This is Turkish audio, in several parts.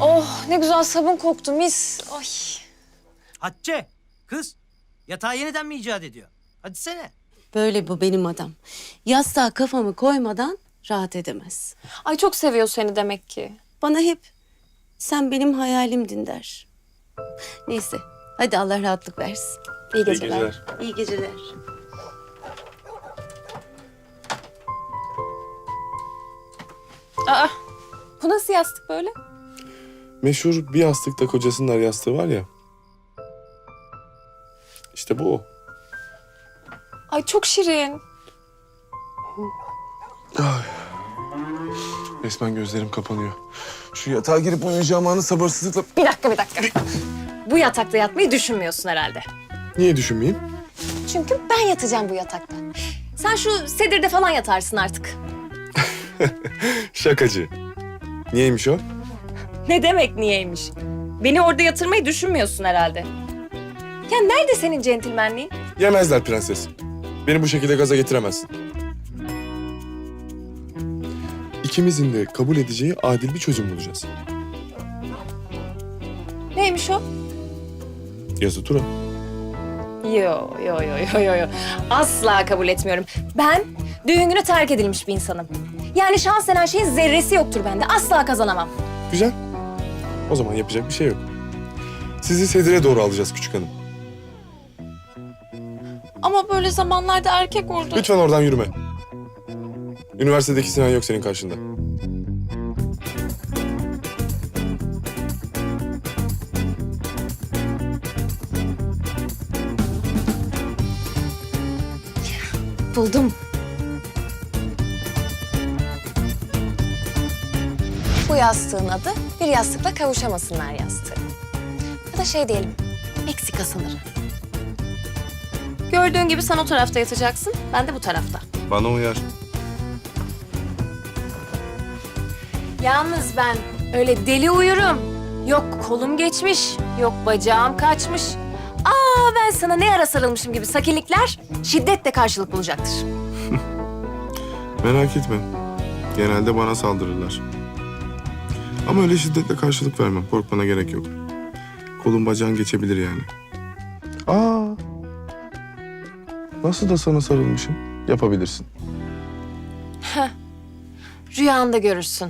Oh ne güzel sabun koktu mis. Ay. Hatice, kız yatağı yeniden mi icat ediyor? Hadi sene. Böyle bu benim adam. Yastığa kafamı koymadan rahat edemez. Ay çok seviyor seni demek ki. Bana hep sen benim hayalimdin der. Neyse hadi Allah rahatlık versin. İyi geceler. İyi geceler. Aa, bu nasıl yastık böyle? Meşhur bir yastıkta kocasının ar yastığı var ya. İşte bu o. Ay çok şirin. Resmen gözlerim kapanıyor. Şu yatağa girip uyuyacağım anı sabırsızlıkla... Bir dakika bir dakika. bu yatakta yatmayı düşünmüyorsun herhalde. Niye düşünmeyeyim? Çünkü ben yatacağım bu yatakta. Sen şu sedirde falan yatarsın artık. Şakacı. Niyeymiş o? Ne demek niyeymiş? Beni orada yatırmayı düşünmüyorsun herhalde. Ya nerede senin centilmenliğin? Yemezler prenses. Beni bu şekilde gaza getiremezsin. İkimizin de kabul edeceği adil bir çözüm bulacağız. Neymiş o? Yazı tura. Yo yo yo yo yo yo. Asla kabul etmiyorum. Ben düğün günü terk edilmiş bir insanım. Yani şans denen şeyin zerresi yoktur bende. Asla kazanamam. Güzel. O zaman yapacak bir şey yok. Sizi sedire doğru alacağız küçük hanım. Ama böyle zamanlarda erkek orada. Lütfen oradan yürüme. Üniversitedeki Sinan yok senin karşında. Buldum. Bu yastığın adı bir yastıkla kavuşamasınlar yastığı. Ya da şey diyelim, Meksika sınırı. Gördüğün gibi sen o tarafta yatacaksın, ben de bu tarafta. Bana uyar. Yalnız ben öyle deli uyurum. Yok kolum geçmiş, yok bacağım kaçmış. Aa ben sana ne ara sarılmışım gibi sakinlikler şiddetle karşılık bulacaktır. Merak etme. Genelde bana saldırırlar. Ama öyle şiddetle karşılık vermem. Korkmana gerek yok. Kolun bacağın geçebilir yani. Aa. Nasıl da sana sarılmışım? Yapabilirsin. Rüyanda görürsün.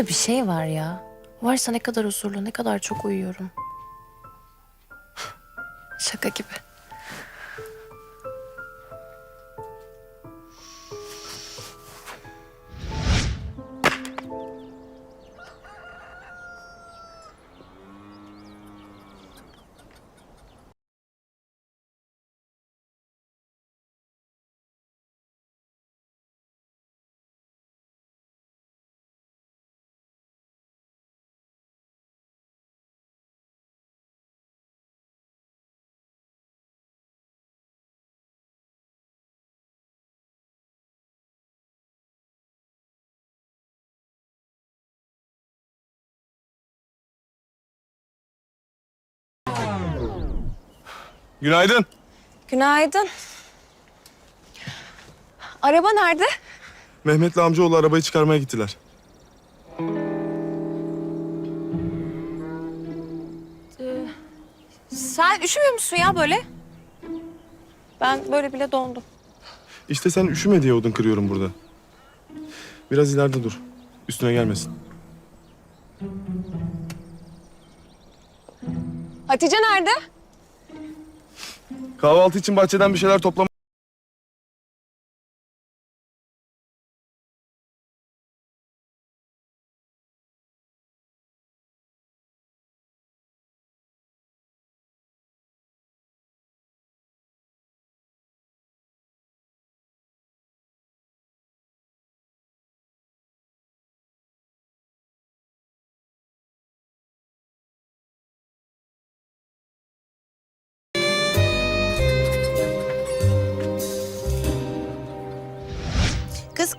Bu adamda bir şey var ya. Varsa ne kadar huzurlu, ne kadar çok uyuyorum. Şaka gibi. Günaydın. Günaydın. Araba nerede? Mehmet'le amcaoğlu arabayı çıkarmaya gittiler. Sen üşümüyor musun ya böyle? Ben böyle bile dondum. İşte sen üşüme diye odun kırıyorum burada. Biraz ileride dur. Üstüne gelmesin. Hatice nerede? Kahvaltı için bahçeden bir şeyler toplama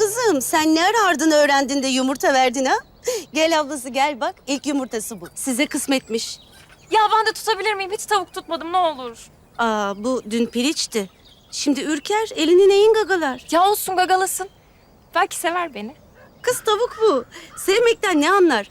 kızım sen ne arardın öğrendin de yumurta verdin ha? Gel ablası gel bak ilk yumurtası bu. Size kısmetmiş. Ya ben de tutabilir miyim? Hiç tavuk tutmadım ne olur. Aa bu dün piliçti. Şimdi ürker elini neyin gagalar? Ya olsun gagalasın. Belki sever beni. Kız tavuk bu. Sevmekten ne anlar?